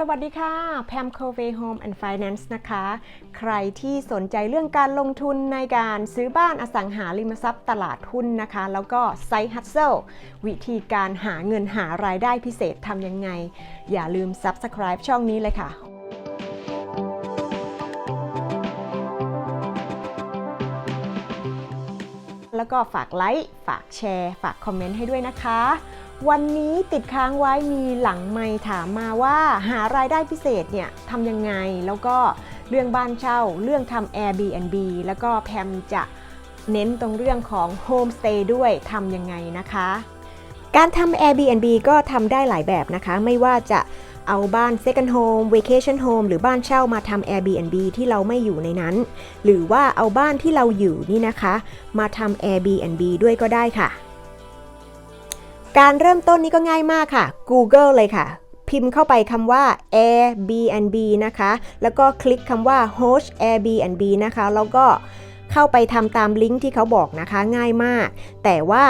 สวัสดีค่ะ แพมโคเว Home and Finance นะคะ ใครที่สนใจเรื่องการลงทุนในการซื้อบ้านอสังหาริมทรัพย์ตลาดหุ้นนะคะ แล้วก็ไซ d ์ฮัตเซลวิธีการหาเงินหารายได้พิเศษทำยังไง อย่าลืม Subscribe ช่องนี้เลยค่ะแล้วก็ฝากไลค์ ฝากแชร์ ฝากคอมเมนต์ให้ด้วยนะคะ วันนี้ติดค้างไว้มีหลังไมค์ถามมาว่าหารายได้พิเศษเนี่ยทำยังไง แล้วก็เรื่องบ้านเช่า เรื่องทำ Airbnb แล้วก็แพมจะเน้นตรงเรื่องของ Home Stay ด้วยทำยังไงนะคะ การทำ Airbnb ก็ทำได้หลายแบบนะคะ ไม่ว่าจะเอาบ้าน Second Home Vacation Home หรือบ้านเช่ามาทำ Airbnb ที่เราไม่อยู่ในนั้น หรือว่าเอาบ้านที่เราอยู่นี่นะคะ มาทำ Airbnb ด้วยก็ได้ค่ะ การเริ่มต้นนี้ก็ง่ายมากค่ะ Google เลยค่ะ พิมพ์เข้าไปคำว่า Airbnb นะคะ แล้วก็คลิกคำว่า host Airbnb นะคะ แล้วก็เข้าไปทำตามลิงก์ที่เขาบอกนะคะ ง่ายมาก แต่ว่า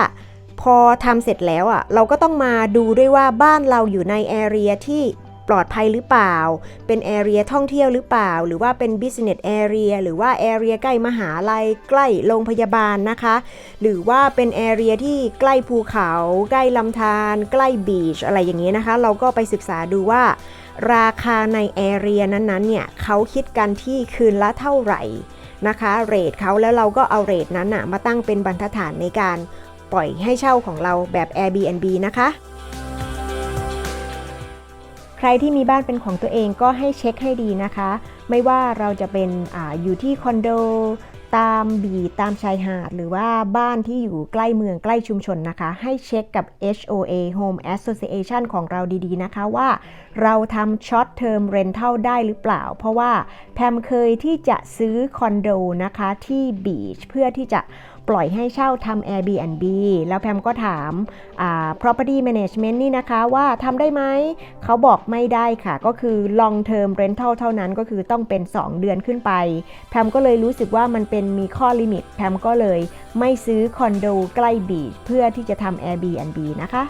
พอทำเสร็จแล้วอะ เราก็ต้องมาดูด้วยว่าบ้านเราอยู่ในแอเรียที่ ปลอดภัยหรือเปล่า เป็นแอเรียท่องเที่ยวหรือเปล่า หรือว่าเป็น business area หรือว่าแอเรียใกล้มหาลัยใกล้โรงพยาบาลนะคะ หรือว่าเป็นแอเรียที่ใกล้ภูเขา ใกล้ลำธารใกล้บีชอะไรอย่างนี้นะคะ เราก็ไปศึกษาดูว่า ราคาในแอเรียนั้นๆเนี่ยเขาคิดกันที่คืนละเท่าไหร่นะคะเรทเขาแล้วเราก็เอาเรทนั้นนะมาตั้งเป็นบรรทัดฐานในการปล่อยให้เช่าของเราแบบ Airbnb นะคะ รที่มีบ้านเป็นของตัวเองก็ให้เช็คให้ดีนะคะ ไม่ว่าเราจะเป็นออยู่ที่คอนโด ตามบีตามชายหาด หรือว่าบ้านที่อยู่ใกล้เมืองใกล้ชุมชนนะคะ ให้เช็คกับ HOA Home Association ของเราดีๆนะคะว่าเราทำ Short Term Rental ได้หรือเปล่า เพราะว่าแพมเคยที่จะซื้อคอนโดนะคะที่บีชเพื่อที่จะ ปล่อยให้เช่าทำ Airbnb แล้วแพมก็ถามา property management นี่นะคะว่าทำได้ไหม เขาบอกไม่ได้ค่ะ ก็คือ long term rental เท่านั้นก็คือต้องเป็น 2 เดือนขึ้นไป แพมก็เลยรู้สึกว่ามันเป็นมีข้อลิมิต แพมก็เลยไม่ซื้อคอนโดใกล้บีชเพื่อที่จะทำ Airbnb นะคะ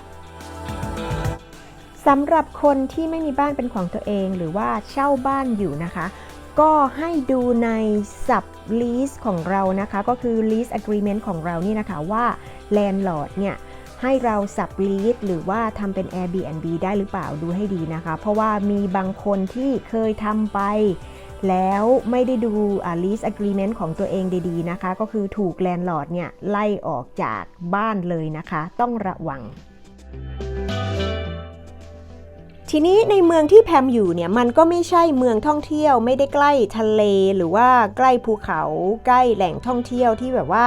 สำหรับคนที่ไม่มีบ้านเป็นของตัวเองหรือว่าเช่าบ้านอยู่นะคะ ก็ให้ดูใน sub lease ของเรานะคะ ก็คือ lease agreement ของเรานี่นะคะว่า landlord เนี่ยให้เรา sub lease หรือว่าทำเป็น Airbnb ได้หรือเปล่าดูให้ดีนะคะ เพราะว่ามีบางคนที่เคยทำไป แล้วไม่ได้ดู lease agreement ของตัวเองดีๆนะคะ ก็คือถูก landlord เนี่ยไล่ออกจากบ้านเลยนะคะ ต้องระวัง ทีนี้ในเมืองที่แพมอยู่เนี่ยมันก็ไม่ใช่เมืองท่องเที่ยว ไม่ได้ใกล้ทะเลหรือว่าใกล้ภูเขาใกล้แหล่งท่องเที่ยวที่แบบว่า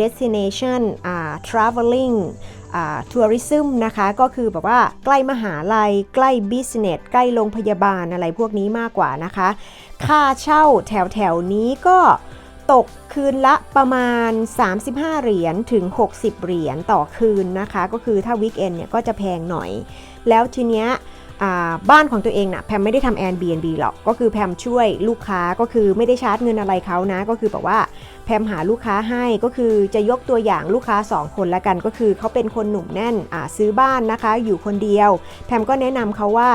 destination traveling tourism นะคะก็คือแบบว่าใกล้มหาลัย ใกล้ business ใกล้โรงพยาบาลอะไรพวกนี้มากกว่านะคะ ค่าเช่าแถวแถวนี้ก็ตกคืนละประมาณ 35 เหรียญถึง 60 เหรียญต่อคืนนะคะ ก็คือถ้าวีคเอนเนี่ยก็จะแพงหน่อย แล้วทีเนี้ย บ้านของตัวเองนะ่ะแพมไม่ได้ทำ Airbnb หรอก ก็คือแพมช่วยลูกค้าก็คือไม่ได้ชาร์จเงินอะไรเขานะ ก็คือแบบว่าแพมหาลูกค้าให้ก็คือจะยกตัวอย่างลูกค้า 2 คนละกัน ก็คือเขาเป็นคนหนุ่มแน่นซื้อบ้านนะคะ อยู่คนเดียว แพมก็แนะนำเขาว่า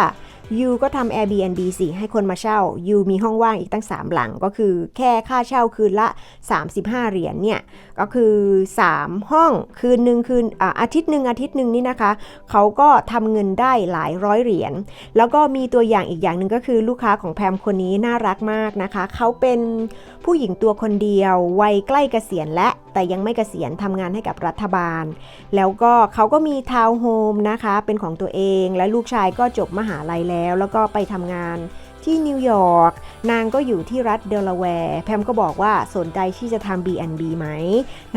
ยูก็ทำ Airbnb สิให้คนมาเช่ายูมีห้องว่างอีกตั้ง 3 หลังก็คือแค่ค่าเช่าคืนละ 35 เหรียญเนี่ย ก็คือ 3 ห้องคืนหนึ่งคืนอาอาทิตย์หนึ่งอาทิตย์หนึ่งนี่นะคะ เขาก็ทำเงินได้หลายร้อยเหรียญแล้วก็มีตัวอย่างอีกอย่างหนึ่งก็คือลูกค้าของแพมคนนี้น่ารักมากนะคะ เขาเป็นผู้หญิงตัวคนเดียววัยใกล้เกษียณและ แต่ยังไม่เกษียณทำงานให้กับรัฐบาล แล้วก็เขาก็มีทาวน์โฮมนะคะ เป็นของตัวเอง และลูกชายก็จบมหาลัยแล้ว แล้วก็ไปทำงานที่นิวยอร์ก นางก็อยู่ที่รัฐเดลาแวร์ แพมก็บอกว่าสนใจที่จะทำ B&B ไหม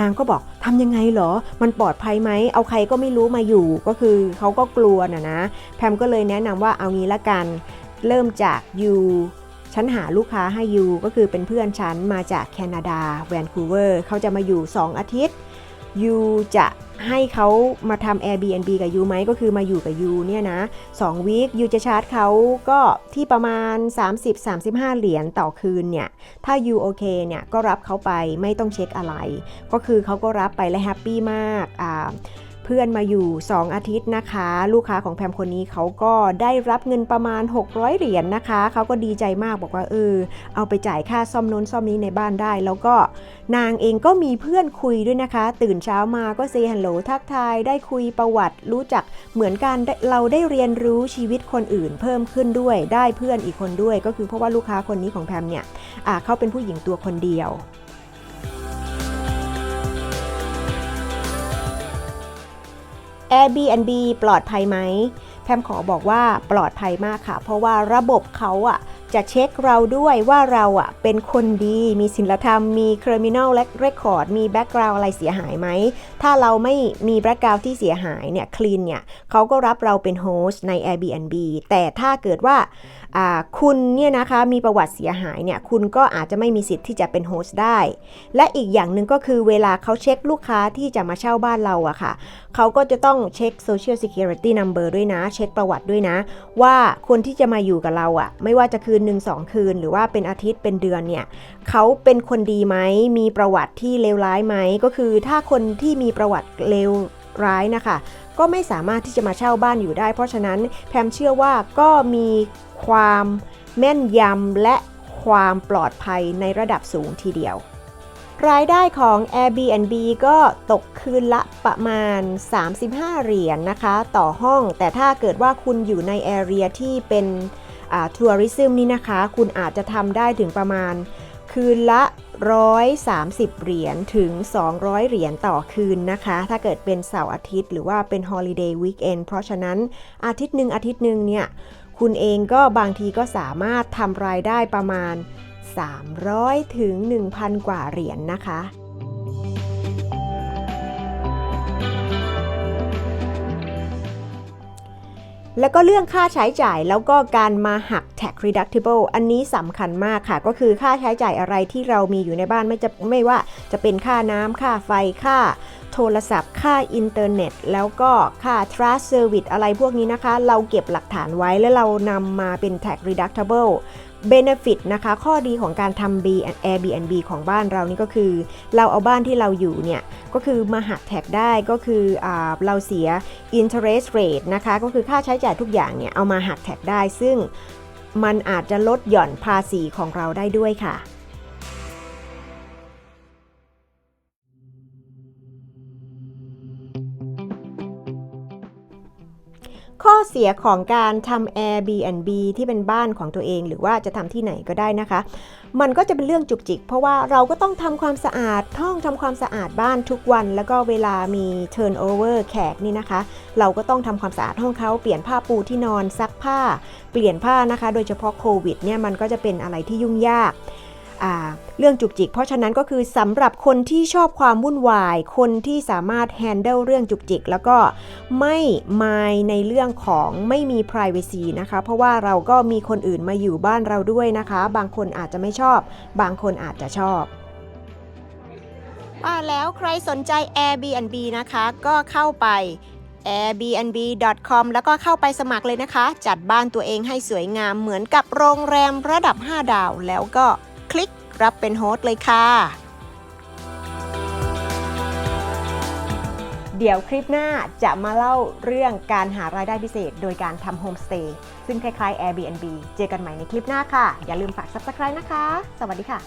นางก็บอกทำยังไงเหรอ มันปลอดภัยไหม เอาใครก็ไม่รู้มาอยู่ ก็คือเขาก็กลัวนะนะ แพมก็เลยแนะนำว่าเอางี้ละกัน เริ่มจากอยู่ ฉันหาลูกค้าให้ยูก็คือเป็นเพื่อนฉันมาจากแคนาดาแวนคูเวอร์เขาจะมาอยู่ 2 อาทิตย์ยูจะให้เขามาทำ Airbnb กับยูไหมก็คือมาอยู่กับยูเนี่ยนะ2วีคยูจะชาร์จเขาก็ที่ประมาณ 30-35 เหรียญต่อคืนเนี่ย ถ้ายูโอเคเนี่ยก็รับเขาไปไม่ต้องเช็คอะไร ก็คือเขาก็รับไปและแฮปปี้มากอ่า เพื่อนมาอยู่ 2 อาทิตย์นะคะ ลูกค้าของแพมคนนี้เขาก็ได้รับเงินประมาณ 600 เหรียญนะคะเขาก็ดีใจมากบอกว่าเออเอาไปจ่ายค่าซ่อมน้นซ่อมนี้ในบ้านได้ แล้วก็นางเองก็มีเพื่อนคุยด้วยนะคะ ตื่นเช้ามาก็เซฮัลโหลทักทายได้คุยประวัติ รู้จักเหมือนกันได้เราได้เรียนรู้ชีวิตคนอื่น เพิ่มขึ้นด้วยได้เพื่อนอีกคนด้วย ก็คือเพราะว่าลูกค้าคนนี้ของแพมเนี่ยอ่าเขาเป็นผู้หญิงตัวคนเดียว Airbnb ปลอดภัยไหม แพมขอบอกว่าปลอดภัยมากค่ะ เพราะว่าระบบเขาอะจะเช็คเราด้วยว่าเราอะเป็นคนดี มีศีลธรรม มี criminal record มี background อะไรเสียหายไหม ถ้าเราไม่มี background ที่เสียหายเนี่ย clean เนี่ยเขาก็รับเราเป็นโฮสต์ใน Airbnb แต่ถ้าเกิดว่าอ่าคุณเนี่ยนะคะมีประวัติเสียหายเนี่ยคุณก็อาจจะไม่มีสิทธิ์ที่จะเป็นโฮสต์ได้ และอีกอย่างหนึ่งก็คือเวลาเขาเช็คลูกค้าที่จะมาเช่าบ้านเราอะค่ะ เขาก็จะต้องเช็ค Social Security Number ด้วยนะเช็คประวัติด้วยนะ ว่าคนที่จะมาอยู่กับเราอะไม่ว่าจะคืนหนึ่งสองคืน หรือว่าเป็นอาทิตย์เป็นเดือนเนี่ยเขาเป็นคนดีไหมมีประวัติที่เลวร้ายไหมก็คือถ้าคนที่มีประวัติเลวร้ายนะคะ ก็ไม่สามารถที่จะมาเช่าบ้านอยู่ได้ เพราะฉะนั้นแพมเชื่อว่าก็มีความแม่นยำและความปลอดภัยในระดับสูงทีเดียว รายได้ของ Airbnb ก็ตกคืนละประมาณ 35 เหรียญนนะคะ ต่อห้อง แต่ถ้าเกิดว่าคุณอยู่ในแอเรียที่เป็นทัวริซึมนี่นะคะ คุณอาจจะทำได้ถึงประมาณคืนละ 130 เหรียญถึง 200 เหรียญต่อคืนนะคะ ถ้าเกิดเป็นเสาร์อาทิตย์หรือว่าเป็น Holiday Weekend เพราะฉะนั้นอาทิตย์หนึ่งอาทิตย์หนึ่งเนี่ย คุณเองก็บางทีก็สามารถทำรายได้ประมาณ 300 ถึง 1,000 กว่าเหรียญนนะคะ แล้วก็เรื่องค่าใช้จ่ายแล้วก็การมาหัก tax deductible อันนี้สำคัญมากค่ะ ก็คือค่าใช้จ่ายอะไรที่เรามีอยู่ในบ้านไม่จะไม่ว่าจะเป็นค่าน้ำค่าไฟค่าโทรศัพท์ค่าอินเทอร์เน็ต แล้วก็ค่า trust service อะไรพวกนี้นะคะ เราเก็บหลักฐานไว้แล้วเรานำมาเป็น tax deductible benefit นะคะข้อดีของการทำ B Airbnb ของบ้านเรานี่ก็คือ เราเอาบ้านที่เราอยู่เนี่ย ก็คือมาหักแท็กได้ก็คืออเราเสีย interest rate นะคะก็คือค่าใช้จ่ายทุกอย่างเนี่ย เอามาหักแท็กได้ ซึ่งมันอาจจะลดหย่อนภาษีของเราได้ด้วยค่ะ อเสียของการทำ Airbnb ที่เป็นบ้านของตัวเอง หรือว่าจะทำที่ไหนก็ได้นะคะ มันก็จะเป็นเรื่องจุกจิก เพราะว่าเราก็ต้องทำความสะอาดห้องทำความสะอาดบ้านทุกวัน แล้วก็เวลามี turnover แขกนี่นะคะ เราก็ต้องทำความสะอาดห้องเขาเปลี่ยนผ้าปูที่นอนซักผ้า เปลี่ยนผ้านะคะ โดยเฉพาะโควิดเนี่ยมันก็จะเป็นอะไรที่ยุ่งยาก เรื่องจุกจิก เพราะฉะนั้นก็คือสำหรับคนที่ชอบความวุ่นวาย คนที่สามารถ handle เรื่องจุกจิก แล้วก็ไม่มายในเรื่องของไม่มี privacy นะคะ เพราะว่าเราก็มีคนอื่นมาอยู่บ้านเราด้วยนะคะ บางคนอาจจะไม่ชอบ บางคนอาจจะชอบว่าแล้วใครสนใจ Airbnb นะคะ ก็เข้าไป airbnb.com แล้วก็เข้าไปสมัครเลยนะคะ จัดบ้านตัวเองให้สวยงามเหมือนกับโรงแรมระดับ 5 ดาว แล้วก็ คลิกรับเป็นโฮสต์เลยค่ะ เดี๋ยวคลิปหน้าจะมาเล่าเรื่องการหารายได้พิเศษ โดยการทำโฮมสเตย์ซึ่งคล้ายๆ Airbnb เจอกันใหม่ในคลิปหน้าค่ะ อย่าลืมฝาก Subscribe นะคะ สวัสดีค่ะ